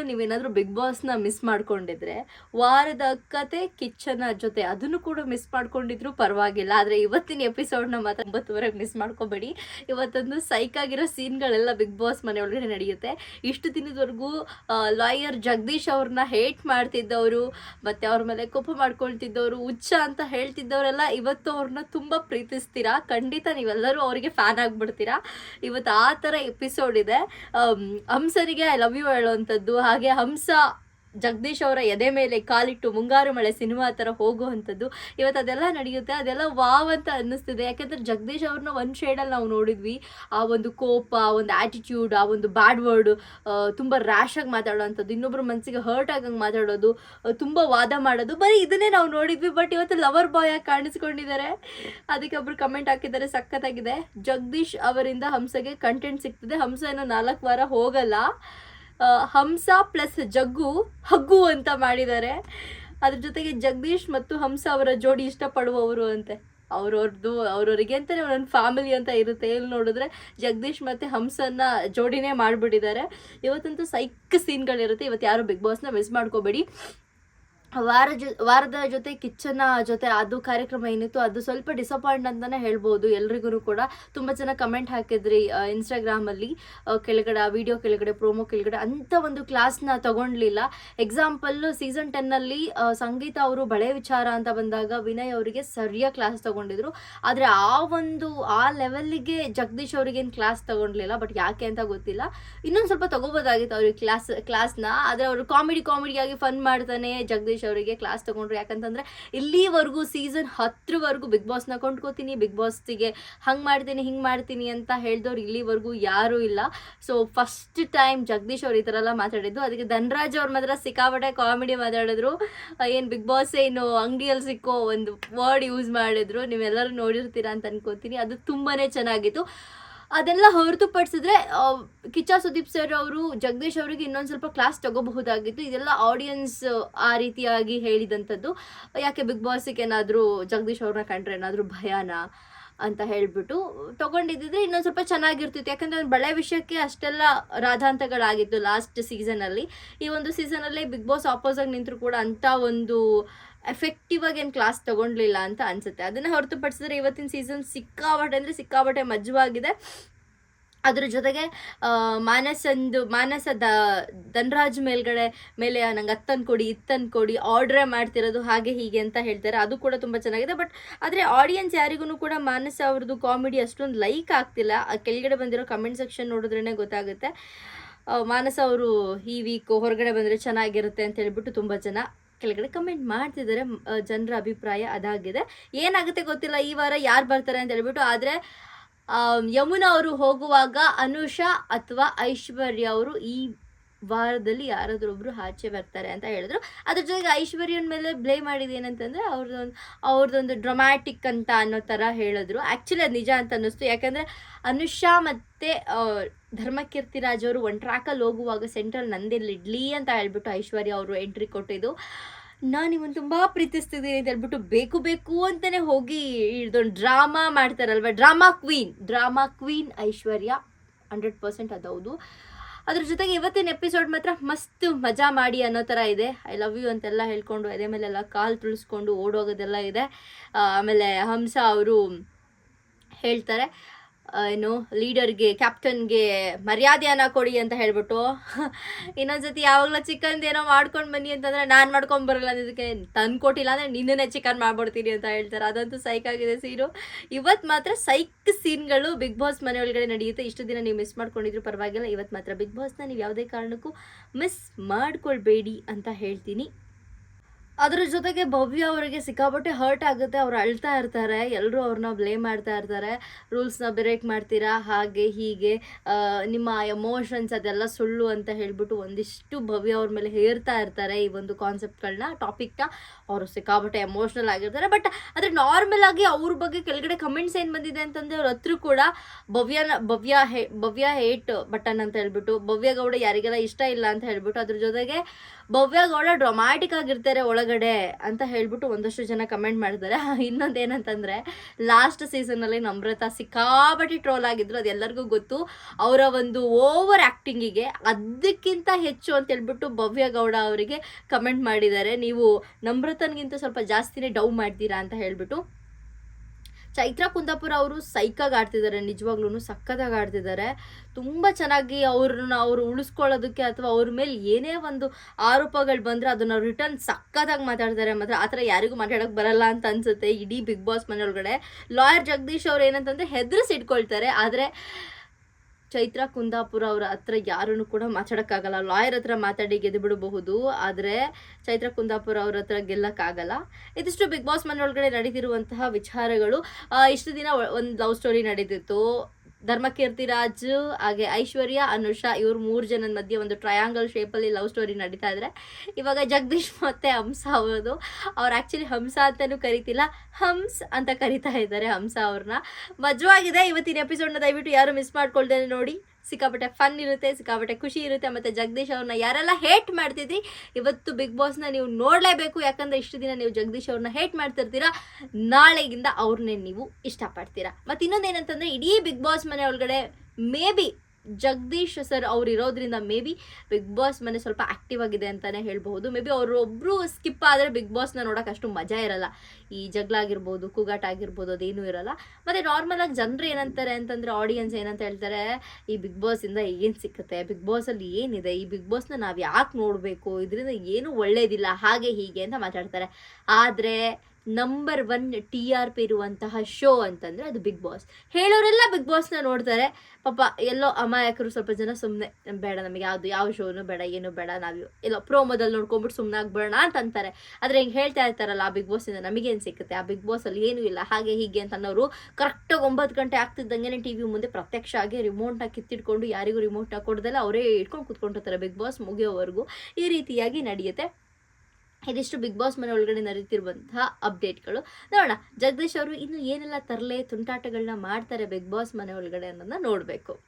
ಈಗಲೂ ನೀವೇನಾದರೂ big ಬಾಸ್ನ miss ಮಾಡ್ಕೊಂಡಿದ್ರೆ ವಾರದ ಕತೆ ಕಿಚ್ಚನ ಜೊತೆ ಅದನ್ನು ಕೂಡ ಮಿಸ್ ಮಾಡ್ಕೊಂಡಿದ್ರು ಪರವಾಗಿಲ್ಲ. ಆದರೆ ಇವತ್ತಿನ ಎಪಿಸೋಡ್ನ ಮಾತ್ರ ಒಂಬತ್ತುವರೆಗೆ ಮಿಸ್ ಮಾಡ್ಕೋಬೇಡಿ. ಇವತ್ತೊಂದು ಸೈಕ್ ಆಗಿರೋ ಸೀನ್ಗಳೆಲ್ಲ ಬಿಗ್ ಬಾಸ್ ಮನೆ ಒಳಗಡೆ ನಡೆಯುತ್ತೆ. ಇಷ್ಟು ದಿನದವರೆಗೂ ಲಾಯರ್ ಜಗದೀಶ್ ಅವ್ರನ್ನ ಹೇಟ್ ಮಾಡ್ತಿದ್ದವರು, ಮತ್ತು ಅವ್ರ ಮೇಲೆ ಕೋಪ ಮಾಡ್ಕೊಳ್ತಿದ್ದವರು, ಹುಚ್ಚ ಅಂತ ಹೇಳ್ತಿದ್ದವರೆಲ್ಲ ಇವತ್ತು ಅವ್ರನ್ನ ತುಂಬ ಪ್ರೀತಿಸ್ತೀರಾ? ಖಂಡಿತ ನೀವೆಲ್ಲರೂ ಅವರಿಗೆ ಫ್ಯಾನ್ ಆಗಿಬಿಡ್ತೀರಾ? ಇವತ್ತು ಆ ಥರ ಎಪಿಸೋಡ್ ಇದೆ. ಹಂಸರಿಗೆ ಐ ಲವ್ ಯು ಹೇಳುವಂಥದ್ದು ಹಾಗೆ ಹಂಸ ಜಗದೀಶ್ ಅವರ ಎದೆ ಮೇಲೆ ಕಾಲಿಟ್ಟು ಮುಂಗಾರು ಮಳೆ ಸಿನಿಮಾ ಥರ ಹೋಗುವಂಥದ್ದು, ಇವತ್ತು ಅದೆಲ್ಲ ನಡೆಯುತ್ತೆ, ಅದೆಲ್ಲ ವಾವ್ ಅಂತ ಅನ್ನಿಸ್ತಿದೆ. ಯಾಕೆಂದರೆ ಜಗದೀಶ್ ಅವ್ರನ್ನ ಒಂದು ಶೇಡಲ್ಲಿ ನಾವು ನೋಡಿದ್ವಿ. ಆ ಒಂದು ಕೋಪ, ಆ ಒಂದು ಆ್ಯಟಿಟ್ಯೂಡ್ ಆ ಒಂದು ಬ್ಯಾಡ್ ವರ್ಡ್ ತುಂಬ ರ್ಯಾಶಾಗಿ ಮಾತಾಡೋವಂಥದ್ದು ಇನ್ನೊಬ್ಬರ ಮನಸ್ಸಿಗೆ ಹರ್ಟ್ ಆಗಂಗೆ ಮಾತಾಡೋದು ತುಂಬ ವಾದ ಮಾಡೋದು. ಬರೀ ಇದನ್ನೇ ನಾವು ನೋಡಿದ್ವಿ ಬಟ್ ಇವತ್ತು ಲವರ್ ಬಾಯ್ ಆಗಿ ಕಾಣಿಸ್ಕೊಂಡಿದ್ದಾರೆ. ಅದಕ್ಕೆ ಒಬ್ರು ಕಮೆಂಟ್ ಹಾಕಿದ್ದಾರೆ, ಸಖತ್ತಾಗಿದೆ. ಜಗದೀಶ್ ಅವರಿಂದ ಹಂಸಗೆ ಕಂಟೆಂಟ್ ಸಿಗ್ತದೆ. ಹಂಸ ಏನೋ ನಾಲ್ಕು ವಾರ ಹೋಗಲ್ಲ. ಹಂಸ ಪ್ಲಸ್ ಜಗ್ಗು ಹಗ್ಗು ಅಂತ ಮಾಡಿದ್ದಾರೆ. ಅದ್ರ ಜೊತೆಗೆ ಜಗದೀಶ್ ಮತ್ತು ಹಂಸ ಅವರ ಜೋಡಿ ಇಷ್ಟಪಡುವವರು ಅಂತೆ. ಅವ್ರವ್ರದ್ದು ಅವ್ರವ್ರಿಗೆ ಅಂತಲೇ ಒಂದೊಂದು ಫ್ಯಾಮಿಲಿ ಅಂತ ಇರುತ್ತೆ. ಇಲ್ಲಿ ನೋಡಿದ್ರೆ ಜಗದೀಶ್ ಮತ್ತು ಹಂಸನ್ನ ಜೋಡಿನೇ ಮಾಡಿಬಿಟ್ಟಿದ್ದಾರೆ. ಇವತ್ತಂತೂ ಸೈಕ್ ಸೀನ್ಗಳಿರುತ್ತೆ ಇವತ್ತು ಯಾರು ಬಿಗ್ ಬಾಸ್ನ ಮಿಸ್ ಮಾಡ್ಕೋಬೇಡಿ. ವಾರ ಜೊ, ವಾರದ ಜೊತೆ ಕಿಚ್ಚನ ಜೊತೆ ಅದು ಕಾರ್ಯಕ್ರಮ ಏನಿತ್ತು, ಅದು ಸ್ವಲ್ಪ ಡಿಸಪಾಯಿಂಟ್ ಅಂತಲೇ ಹೇಳ್ಬೋದು. ಎಲ್ರಿಗೂ ಕೂಡ ತುಂಬ ಜನ ಕಮೆಂಟ್ ಹಾಕಿದ್ರಿ ಇನ್ಸ್ಟಾಗ್ರಾಮಲ್ಲಿ ಕೆಳಗಡೆ, ಆ ವಿಡಿಯೋ ಕೆಳಗಡೆ ಪ್ರೋಮೋ ಕೆಳಗಡೆ ಅಂಥ ಒಂದು ಕ್ಲಾಸ್ನ ತಗೊಂಡ್ಲಿಲ್ಲ. ಎಕ್ಸಾಂಪಲ್ ಸೀಸನ್ ಟೆನ್ನಲ್ಲಿ ಸಂಗೀತ ಅವರು ಬಳೆ ವಿಚಾರ ಅಂತ ಬಂದಾಗ ವಿನಯ್ ಅವರಿಗೆ ಸರಿಯಾಗಿ ಕ್ಲಾಸ್ ತಗೊಂಡಿದ್ರು. ಆದರೆ ಆ ಒಂದು, ಆ ಲೆವೆಲ್ಲಿಗೆ ಜಗದೀಶ್ ಅವ್ರಿಗೇನು ಕ್ಲಾಸ್ ತಗೊಂಡ್ಲಿಲ್ಲ ಬಟ್ ಯಾಕೆ ಅಂತ ಗೊತ್ತಿಲ್ಲ. ಇನ್ನೊಂದು ಸ್ವಲ್ಪ ತಗೋಬೋದಾಗಿತ್ತು ಅವ್ರಿಗೆ ಕ್ಲಾಸ್ ಕ್ಲಾಸ್ನ ಆದರೆ ಅವರು ಕಾಮಿಡಿ ಕಾಮಿಡಿಯಾಗಿ ಫನ್ ಮಾಡ್ತಾನೆ ಜಗದೀಶ್ ಅವರಿಗೆ ಕ್ಲಾಸ್ ತಗೊಂಡ್ರು. ಯಾಕಂತಂದ್ರೆ ಇಲ್ಲಿವರೆಗೂ ಸೀಸನ್ ಹತ್ತರವರೆಗೂ ಬಿಗ್ ಬಾಸ್ನ ಕೊಂಡ್ಕೋತೀನಿ. ಬಿಗ್ ಬಾಸ್ಗೆ ಹಂಗೆ ಮಾಡ್ತೀನಿ, ಹಿಂಗೆ ಮಾಡ್ತೀನಿ ಅಂತ ಹೇಳ್ದವ್ರು ಇಲ್ಲಿವರೆಗೂ ಯಾರೂ ಇಲ್ಲ. ಸೊ ಫಸ್ಟ್ ಟೈಮ್ ಜಗದೀಶ್ ಅವ್ರು ಈ ಥರ ಎಲ್ಲ ಮಾತಾಡಿದ್ದು. ಅದಕ್ಕೆ ಧನರಾಜ್ ಅವ್ರ ಮಾತ್ರ ಸಿಕ್ಕಾಪಟ್ಟೆ ಕಾಮಿಡಿ ಮಾತಾಡಿದ್ರು. ಏನು ಬಿಗ್ ಬಾಸ್ ಏನು ಅಂಗಡಿಯಲ್ಲಿ ಸಿಕ್ಕೋ ಒಂದು ವರ್ಡ್ ಯೂಸ್ ಮಾಡಿದ್ರು. ನೀವೆಲ್ಲರೂ ನೋಡಿರ್ತೀರಾ ಅಂತ ಅನ್ಕೋತೀನಿ. ಅದು ತುಂಬಾ ಚೆನ್ನಾಗಿತ್ತು. ಅದೆಲ್ಲ ಹೊರತುಪಡಿಸಿದ್ರೆ ಕಿಚ್ಚ ಸುದೀಪ್ ಸರ್ ಅವರು, ಜಗದೀಶ್ ಅವರಿಗೆ ಇನ್ನೊಂದು ಸ್ವಲ್ಪ ಕ್ಲಾಸ್ ತಗೋಬಹುದಾಗಿತ್ತು. ಇದೆಲ್ಲ ಆಡಿಯನ್ಸ್ ಆ, ರೀತಿಯಾಗಿ ಹೇಳಿದಂಥದ್ದು. ಯಾಕೆ ಬಿಗ್ ಬಾಸಿಗೆ ಏನಾದರೂ ಜಗದೀಶ್ ಅವ್ರನ್ನ ಕಂಡ್ರೆ ಏನಾದರೂ ಭಯನಾ? ಅಂತ ಹೇಳ್ಬಿಟ್ಟು ತಗೊಂಡಿದ್ದಿದ್ರೆ ಇನ್ನೊಂದು ಸ್ವಲ್ಪ ಚೆನ್ನಾಗಿರ್ತಿತ್ತು. ಯಾಕಂದ್ರೆ ಒಂದು ಬಳೆ ವಿಷಯಕ್ಕೆ ಅಷ್ಟೆಲ್ಲ ರಾಧಾಂತಗಳಾಗಿತ್ತು ಲಾಸ್ಟ್ ಸೀಸನಲ್ಲಿ ಈ ಒಂದು ಸೀಸನಲ್ಲಿ ಬಿಗ್ ಬಾಸ್ ಆಪೋಸಾಗಿ ನಿಂತರು ಕೂಡ ಅಂಥ ಒಂದು ಎಫೆಕ್ಟಿವ್ ಆಗಿ ಏನು ಕ್ಲಾಸ್ ತಗೊಂಡ್ಲಿಲ್ಲ ಅಂತ ಅನ್ಸುತ್ತೆ. ಅದನ್ನ ಹೊರತುಪಡಿಸಿದ್ರೆ ಇವತ್ತಿನ ಸೀಸನ್ ಸಿಕ್ಕಾಬಟ್ಟೆ ಅಂದರೆ ಸಿಕ್ಕಾಬಟ್ಟೆ ಮಜವಾಗಿದೆ. ಅದ್ರ ಜೊತೆಗೆ ಮಾನಸಂದು ಮಾನಸ ದ ಧನರಾಜ್ ಮೇಲ್ಗಡೆ ಮೇಲೆ ನಂಗೆ ಅತ್ತನ್ ಕೊಡಿ, ಇತ್ತನ್ ಕೊಡಿ ಆರ್ಡ್ರೇ ಮಾಡ್ತಿರೋದು ಹಾಗೆ ಹೀಗೆ ಅಂತ ಹೇಳ್ತಾರೆ. ಅದು ಕೂಡ ತುಂಬ ಚೆನ್ನಾಗಿದೆ. ಬಟ್ ಆದರೆ ಆಡಿಯನ್ಸ್ ಯಾರಿಗೂ ಕೂಡ ಮಾನಸ ಅವ್ರದ್ದು ಕಾಮಿಡಿ ಅಷ್ಟೊಂದು ಲೈಕ್ ಆಗ್ತಿಲ್ಲ. ಕೆಳಗಡೆ ಬಂದಿರೋ ಕಮೆಂಟ್ ಸೆಕ್ಷನ್ ನೋಡಿದ್ರೇ ಗೊತ್ತಾಗುತ್ತೆ. ಮಾನಸ ಅವರು ಈ ವೀಕ್ ಹೊರಗಡೆ ಬಂದರೆ ಚೆನ್ನಾಗಿರುತ್ತೆ ಅಂತ ಹೇಳ್ಬಿಟ್ಟು ತುಂಬ ಜನ ಕೆಳಗಡೆ ಕಮೆಂಟ್ ಮಾಡ್ತಿದ್ದಾರೆ. ಜನರ ಅಭಿಪ್ರಾಯ ಅದಾಗಿದೆ. ಏನಾಗುತ್ತೆ ಗೊತ್ತಿಲ್ಲ. ಈ ವಾರ ಯಾರು ಬರ್ತಾರೆ ಅಂತ ಹೇಳ್ಬಿಟ್ಟು, ಆದರೆ ಯಮುನಾ ಅವರು ಹೋಗುವಾಗ ಅನುಷಾ ಅಥವಾ ಐಶ್ವರ್ಯ ಅವರು ಈ ವಾರದಲ್ಲಿ ಯಾರಾದ್ರೂ ಒಬ್ರು ಆಚೆ ಬರ್ತಾರೆ ಅಂತ ಹೇಳಿದ್ರು. ಅದ್ರ ಜೊತೆಗೆ ಐಶ್ವರ್ಯನ ಮೇಲೆ ಬ್ಲೇಮ್ ಮಾಡಿದ ಏನಂತಂದರೆ ಅವ್ರದ್ದೊಂದು ಅವ್ರದ್ದೊಂದು ಡ್ರಮ್ಯಾಟಿಕ್ ಅಂತ ಅನ್ನೋ ಥರ ಹೇಳಿದ್ರು. ಆ್ಯಕ್ಚುಲಿ ಅದು ನಿಜ ಅಂತ ಅನ್ನಿಸ್ತು. ಯಾಕಂದ್ರೆ ಅನುಷಾ ಮತ್ತು ಧರ್ಮಕೀರ್ತಿ ರಾಜ್ ಅವರು ಒಂದು ಟ್ರ್ಯಾಕಲ್ಲಿ ಹೋಗುವಾಗ ಸೆಂಟ್ರಲ್ ನಂದಿಲ್ಲಿ ಇಡ್ಲಿ ಅಂತ ಹೇಳ್ಬಿಟ್ಟು ಐಶ್ವರ್ಯ ಅವರು ಎಂಟ್ರಿ ಕೊಟ್ಟಿದ್ದು. ನಾನು ಇವನ್ ತುಂಬ ಪ್ರೀತಿಸ್ತಿದ್ದೀನಿ. ಅಂತ ಹೇಳ್ಬಿಟ್ಟು ಬೇಕು ಬೇಕು ಅಂತಲೇ ಹೋಗಿ ಇದೊಂದು drama ಮಾಡ್ತಾರಲ್ವ? Drama queen. Drama queen Aishwarya. Hundred percent ಅದೌದು. ಅದ್ರ ಜೊತೆಗೆ ಇವತ್ತಿನ ಎಪಿಸೋಡ್ ಮಾತ್ರ ಮಸ್ತ್ ಮಜಾ ಮಾಡಿ ಅನ್ನೋ ಥರ ಇದೆ. ಐ ಲವ್ ಯು ಅಂತೆಲ್ಲ ಹೇಳ್ಕೊಂಡು ಅದೇ ಮೇಲೆಲ್ಲ ಕಾಲು ತುಳಿಸ್ಕೊಂಡು ಓಡೋಗೋದೆಲ್ಲ ಇದೆ. ಆಮೇಲೆ ಹಂಸ ಅವರು ಹೇಳ್ತಾರೆ. ಏನು ಲೀಡರ್ಗೆ ಕ್ಯಾಪ್ಟನ್ಗೆ ಮರ್ಯಾದೆಯನ್ನ ಕೊಡಿ ಅಂತ ಹೇಳ್ಬಿಟ್ಟು. ಇನ್ನೊಂದ್ಸತಿ ಯಾವಾಗಲೂ ಚಿಕನ್ ಏನೋ ಮಾಡ್ಕೊಂಡು ಬನ್ನಿ ಅಂತಂದ್ರೆ ನಾನು ಮಾಡ್ಕೊಂಡ್ ಬರಲ್ಲ ಅನ್ನೋದಕ್ಕೆ ತಂದು ಕೊಟ್ಟಿಲ್ಲ ಅಂದರೆ ನಿನ್ನೇ ಚಿಕನ್ ಮಾಡ್ಬಿಡ್ತೀನಿ ಅಂತ ಹೇಳ್ತಾರೆ. ಅದಂತೂ ಸೈಕ್ ಆಗಿದೆ ಸೀನು. ಇವತ್ತು ಮಾತ್ರ ಸೈಕ್ ಸೀನ್ಗಳು ಬಿಗ್ ಬಾಸ್ ಮನೆ ಒಳಗಡೆ ನಡೆಯುತ್ತೆ. ಇಷ್ಟು ದಿನ ನೀವು ಮಿಸ್ ಮಾಡ್ಕೊಂಡಿದ್ರು ಪರವಾಗಿಲ್ಲ. ಇವತ್ತು ಮಾತ್ರ ಬಿಗ್ ಬಾಸ್ನ ನೀವು ಯಾವುದೇ ಕಾರಣಕ್ಕೂ ಮಿಸ್ ಮಾಡ್ಕೊಳ್ಬೇಡಿ ಅಂತ ಹೇಳ್ತೀನಿ. ಅದ್ರ ಜೊತೆಗೆ ಭವ್ಯ ಅವರಿಗೆ ಸಿಕ್ಕಾಪಟ್ಟೆ ಹರ್ಟ್ ಆಗುತ್ತೆ. ಅವ್ರು ಅಳ್ತಾ ಇರ್ತಾರೆ. ಎಲ್ಲರೂ ಅವ್ರನ್ನ ಬ್ಲೇಮ್ ಮಾಡ್ತಾ ಇರ್ತಾರೆ. ರೂಲ್ಸ್ನ ಬ್ರೇಕ್ ಮಾಡ್ತೀರಾ? ಹಾಗೆ, ಹೀಗೆ ನಿಮ್ಮ ಎಮೋಷನ್ಸ್ ಅದೆಲ್ಲ ಸುಳ್ಳು ಅಂತ ಹೇಳ್ಬಿಟ್ಟು ಒಂದಿಷ್ಟು ಭವ್ಯ ಅವ್ರ ಮೇಲೆ ಹೇರ್ತಾ ಇರ್ತಾರೆ ಈ ಒಂದು ಕಾನ್ಸೆಪ್ಟ್ಗಳನ್ನ ಟಾಪಿಕ್ನ ಅವರು ಸಿಕ್ಕಾಪಟ್ಟೆ ಎಮೋಷ್ನಲ್ ಆಗಿರ್ತಾರೆ. ಬಟ್ ಆದರೆ ನಾರ್ಮಲ್ ಆಗಿ ಅವ್ರ ಬಗ್ಗೆ ಕೆಳಗಡೆ ಕಮೆಂಟ್ಸ್ ಏನು ಬಂದಿದೆ ಅಂತಂದರೆ ಅವ್ರ ಹತ್ರ ಕೂಡ ಭವ್ಯನ, ಭವ್ಯ ಹೇ, ಭವ್ಯ ಹೇಟ್ ಬಟನ್ ಅಂತ ಹೇಳ್ಬಿಟ್ಟು, ಭವ್ಯ ಗೌಡ ಯಾರಿಗೆಲ್ಲ ಇಷ್ಟ ಇಲ್ಲ ಅಂತ ಹೇಳ್ಬಿಟ್ಟು ಅದ್ರ ಜೊತೆಗೆ ಭವ್ಯ ಗೌಡ ಡ್ರೊಮ್ಯಾಟಿಕ್ ಆಗಿರ್ತಾರೆ ಒಳಗಡೆ. ಒಳಗಡೆ ಅಂತ ಹೇಳ್ಬಿಟ್ಟು ಒಂದಷ್ಟು ಜನ ಕಮೆಂಟ್ ಮಾಡಿದ್ದಾರೆ. ಇನ್ನೊಂದು ಏನಂತಂದರೆ ಲಾಸ್ಟ್ ಸೀಸನಲ್ಲಿ ನಮ್ರತಾ ಸಿಕ್ಕಾಪಟ್ಟಿ ಟ್ರೋಲ್ ಆಗಿದ್ರು. ಅದೆಲ್ಲರಿಗೂ ಗೊತ್ತು. ಅವರ ಒಂದು ಓವರ್ ಆ್ಯಕ್ಟಿಂಗಿಗೆ ಅದಕ್ಕಿಂತ ಹೆಚ್ಚು ಅಂತ ಹೇಳ್ಬಿಟ್ಟು ಭವ್ಯ ಗೌಡ ಅವರಿಗೆ ಕಮೆಂಟ್ ಮಾಡಿದ್ದಾರೆ. ನೀವು ನಮ್ರತನ್ಗಿಂತ ಸ್ವಲ್ಪ ಜಾಸ್ತಿನೇ ಡೌ ಮಾಡ್ತೀರಾ ಅಂತ ಹೇಳ್ಬಿಟ್ಟು. ಚೈತ್ರ ಕುಂದಾಪುರ ಅವರು ಸೈಕಾಗಿ ಆಡ್ತಿದ್ದಾರೆ ನಿಜವಾಗ್ಲೂ ಸಕ್ಕತ್ತಾಗಿ ಆಡ್ತಿದ್ದಾರೆ. ತುಂಬ ಚೆನ್ನಾಗಿ ಅವ್ರನ್ನ ಅವರು ಉಳಿಸ್ಕೊಳ್ಳೋದಕ್ಕೆ ಅಥವಾ ಅವ್ರ ಮೇಲೆ ಏನೇ ಒಂದು ಆರೋಪಗಳು ಬಂದರೆ ಅದನ್ನು ರಿಟರ್ನ್ ಸಕ್ಕತ್ತಾಗಿ ಮಾತಾಡ್ತಾರೆ. ಮಾತ್ರ ಆ ಥರ ಯಾರಿಗೂ ಮಾತಾಡೋಕೆ ಬರಲ್ಲ ಅಂತ ಅನ್ಸುತ್ತೆ ಇಡೀ ಬಿಗ್ ಬಾಸ್ ಮನೆಯೊಳಗಡೆ. ಲಾಯರ್ ಜಗದೀಶ್ ಅವ್ರು ಏನಂತಂದರೆ ಹೆದರಿಸಿಟ್ಕೊಳ್ತಾರೆ. ಆದರೆ ಚೈತ್ರ ಕುಂದಾಪುರ ಅವರ ಹತ್ರ ಯಾರನ್ನು ಕೂಡ ಮಾತಾಡೋಕ್ಕಾಗಲ್ಲ. ಲಾಯರ್ ಹತ್ರ ಮಾತಾಡಿ ಗೆದ್ದು ಬಿಡಬಹುದು ಆದರೆ ಚೈತ್ರ ಕುಂದಾಪುರ ಅವ್ರ ಹತ್ರ ಗೆಲ್ಲಕ್ಕಾಗಲ್ಲ. ಇದಿಷ್ಟು ಬಿಗ್ ಬಾಸ್ ಮನೆಯೊಳಗಡೆ ನಡೆದಿರುವಂತಹ ವಿಚಾರಗಳು. ಇಷ್ಟು ದಿನ ಒಂದು ಲವ್ ಸ್ಟೋರಿ ನಡೀತಿತ್ತು. ಧರ್ಮಕೀರ್ತಿ ರಾಜ್, ಹಾಗೆ ಐಶ್ವರ್ಯ, ಅನುಷಾ, ಇವ್ರು ಮೂರು ಜನದ ಮಧ್ಯೆ ಒಂದು ಟ್ರಯಾಂಗಲ್ ಶೇಪಲ್ಲಿ ಲವ್ ಸ್ಟೋರಿ ನಡೀತಾ ಇದ್ರೆ. ಇವಾಗ ಜಗದೀಶ್ ಮತ್ತೆ ಹಂಸ ಅವರು ಅವ್ರು ಆ್ಯಕ್ಚುಲಿ ಹಂಸ ಅಂತಲೂ ಕರಿತಿಲ್ಲ, ಹಂಸ್ ಅಂತ ಕರಿತಾ ಇದ್ದಾರೆ ಹಂಸ ಅವ್ರನ್ನ ಮಜವಾಗಿದೆ ಇವತ್ತಿನ ಎಪಿಸೋಡ್ನ ದಯವಿಟ್ಟು ಯಾರು ಮಿಸ್ ಮಾಡ್ಕೊಳ್ದೇನೆ ನೋಡಿ. ಸಿಕ್ಕಾಪಟ್ಟೆ ಫನ್ ಇರುತ್ತೆ, ಸಿಕ್ಕಾಪಟ್ಟೆ ಖುಷಿ ಇರುತ್ತೆ, ಮತ್ತು ಜಗದೀಶ್ ಅವ್ರನ್ನ ಯಾರೆಲ್ಲ ಹೇಟ್ ಮಾಡ್ತಿದ್ರಿ, ಇವತ್ತು ಬಿಗ್ ಬಾಸ್ನ ನೀವು ನೋಡಲೇಬೇಕು. ಯಾಕಂದರೆ ಇಷ್ಟು ದಿನ ನೀವು ಜಗದೀಶ್ ಅವ್ರನ್ನ ಹೇಟ್ ಮಾಡ್ತಿರ್ತೀರಾ, ನಾಳೆಗಿಂದ ಅವ್ರನ್ನೇ ನೀವು ಇಷ್ಟಪಡ್ತೀರಾ. ಮತ್ತು ಇನ್ನೊಂದು ಏನಂತಂದರೆ ಇಡೀ ಬಿಗ್ ಬಾಸ್ ಮನೆ ಒಳಗಡೆ ಮೇ ಬಿ ಜಗದೀಶ್ ಸರ್ ಅವ್ರು ಇರೋದ್ರಿಂದ ಮೇ ಬಿ ಬಿಗ್ ಬಾಸ್ ಮನೆ ಸ್ವಲ್ಪ ಆ್ಯಕ್ಟಿವ್ ಆಗಿದೆ ಅಂತಲೇ ಹೇಳ್ಬಹುದು. ಮೇ ಬಿ ಅವರು ಒಬ್ಬರು ಸ್ಕಿಪ್ ಆದರೆ ಬಿಗ್ ಬಾಸ್ನ ನೋಡೋಕೆ ಅಷ್ಟು ಮಜಾ ಇರಲ್ಲ. ಈ ಜಗಳ ಆಗಿರ್ಬೋದು, ಕೂಗಾಟ ಆಗಿರ್ಬೋದು ಅದೇನೂ ಇರಲ್ಲ. ಮತ್ತು ನಾರ್ಮಲಾಗಿ ಜನರು ಏನಂತಾರೆ ಅಂತಂದರೆ ಆಡಿಯನ್ಸ್ ಏನಂತ ಹೇಳ್ತಾರೆ, ಈ ಬಿಗ್ ಬಾಸಿಂದ ಏನು ಸಿಕ್ಕುತ್ತೆ? ಬಿಗ್ ಬಾಸಲ್ಲಿ ಏನಿದೆ? ಈ ಬಿಗ್ ಬಾಸ್ನ ನಾವು ಯಾಕೆ ನೋಡಬೇಕು? ಇದರಿಂದ ಏನೂ ಒಳ್ಳೇದಿಲ್ಲ, ಹಾಗೆ ಹೀಗೆ ಅಂತ ಮಾತಾಡ್ತಾರೆ. ಆದರೆ number one T R P ಇರುವಂತಹ ಶೋ ಅಂತಂದರೆ ಅದು ಬಿಗ್ ಬಾಸ್ ಹೇಳೋರೆಲ್ಲ ಬಿಗ್ ಬಾಸ್ನ ನೋಡ್ತಾರೆ. ಪಾಪ ಎಲ್ಲೋ ಅಮಾಯಕರು ಸ್ವಲ್ಪ ಜನ ಸುಮ್ಮನೆ ಬೇಡ ನಮಗೆ ಯಾವುದು, ಯಾವ ಶೋನು ಬೇಡ, ಏನು ಬೇಡ, ನಾವು ಎಲ್ಲೋ ಪ್ರೋಮೋದಲ್ಲಿ ನೋಡ್ಕೊಂಬಿಟ್ಟು ಸುಮ್ಮನೆ ಆಗ್ಬೇಡ ಅಂತ ಅಂತಾರೆ. ಆದರೆ ಹಿಂಗೆ ಹೇಳ್ತಾ ಇರ್ತಾರಲ್ಲ, ಆ ಬಿಗ್ ಬಾಸಿಂದ ನಮಗೇನು ಸಿಕ್ಕುತ್ತೆ? ಆ ಬಿಗ್ ಬಾಸಲ್ಲಿ ಏನೂ ಇಲ್ಲ. ಹಾಗೆ ಹೀಗೆ ಅಂತ ಅನ್ನೋರು ಕರೆಕ್ಟಾಗಿ ಒಂಬತ್ತು ಗಂಟೆ ಆಗ್ತಿದ್ದಂಗೆ ಟಿ ವಿ ಮುಂದೆ ಪ್ರತ್ಯಕ್ಷ ಆಗಿ ರಿಮೋಟ್ನ ಕಿತ್ತಿಟ್ಕೊಂಡು ಯಾರಿಗೂ ರಿಮೋಟ್ನ ಕೊಡ್ದಲ್ಲ ಅವರೇ ಇಟ್ಕೊಂಡು ಕೂತ್ಕೊಂಡಿರ್ತಾರೆ ಬಿಗ್ ಬಾಸ್ ಮುಗಿಯೋವರೆಗೂ. ಈ ರೀತಿಯಾಗಿ ನಡೆಯುತ್ತೆ. ಇದಿಷ್ಟು ಬಿಗ್ ಬಾಸ್ ಮನೆ ಒಳಗಡೆ ನಡೀತಿರುವಂತಹ ಅಪ್ಡೇಟ್ಗಳು ನೋಡೋಣ, ಜಗದೀಶ್ ಅವರು ಇನ್ನು ಏನೆಲ್ಲ ತರಲೆ ತುಂಟಾಟಗಳನ್ನ ಮಾಡ್ತಾರೆ ಬಿಗ್ ಬಾಸ್ ಮನೆ ಒಳಗಡೆ ಅನ್ನೋದನ್ನ ನೋಡಬೇಕು.